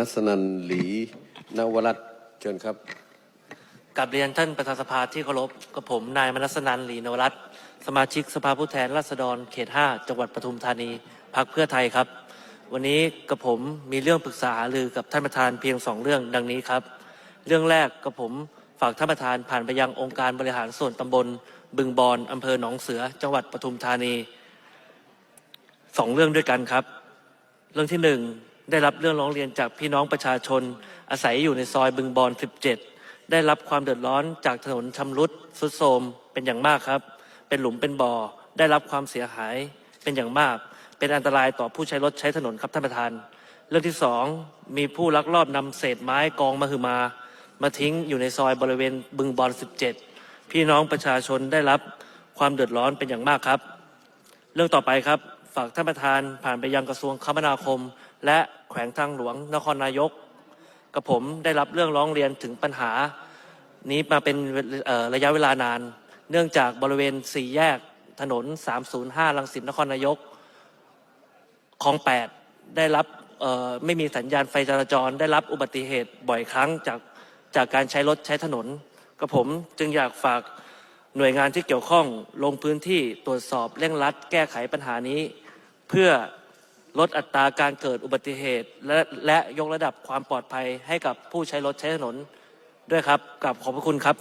นัสนันหลีนวรัตน์เชิญครับ กับเรียนท่านประธานสภาที่เคารพกับผมนายมนัสนันหลีนวรัตน์สมาชิกสภาผู้แทนราษฎรเขต 5 จังหวัดปทุมธานีพักเพื่อไทยครับ วันนี้กับผมมีเรื่องปรึกษาหารือกับท่านประธานเพียงสองเรื่องดังนี้ครับ เรื่องแรกกับผมฝากท่านประธานผ่านไปยังองค์การบริหารส่วนตำบล บึงบอนอำเภอหนองเสือ จังหวัดปทุมธานีสองเรื่องด้วยกันครับ เรื่องที่หนึ่ง ได้รับเรื่องร้องเรียนจากพี่น้องประชาชน อาศัยอยู่ในซอยบึงบอน 17 ได้รับความเดือดร้อนจากถนนชำรุดสุดโทรมเป็นอย่างมากครับ เป็นหลุมเป็นบ่อ ได้รับความเสียหายเป็นอย่างมาก เป็นอันตรายต่อผู้ใช้รถใช้ถนนครับท่านประธาน เรื่องที่สองมีผู้ลักลอบนำเศษไม้กองมหึมา มาทิ้งอยู่ในซอยบริเวณบึงบอน 17 พี่น้องประชาชนได้รับความเดือดร้อนเป็นอย่างมากครับ เรื่องต่อไปครับฝากท่านประธานผ่านไปยังกระทรวงคมนาคม และแขวงทางหลวงนครนายก กับผมได้รับเรื่องร้องเรียนถึงปัญหานี้มาเป็นระยะเวลานาน เนื่องจากบริเวณสี่แยกถนน 305 ลังสิตนครนายกคลอง 8 ได้รับไม่มีสัญญาณไฟจราจร ได้รับอุบัติเหตุบ่อยครั้งจากจากการใช้รถใช้ถนนกับผมจึงอยากฝากหน่วยงานที่เกี่ยวข้องลงพื้นที่ตรวจสอบเร่งรัดแก้ไขปัญหานี้ เพื่อ ลดอัตราการเกิดอุบัติเหตุ และและยกระดับความปลอดภัยให้กับผู้ใช้รถใช้ถนนด้วยครับกับขอบพระคุณครับ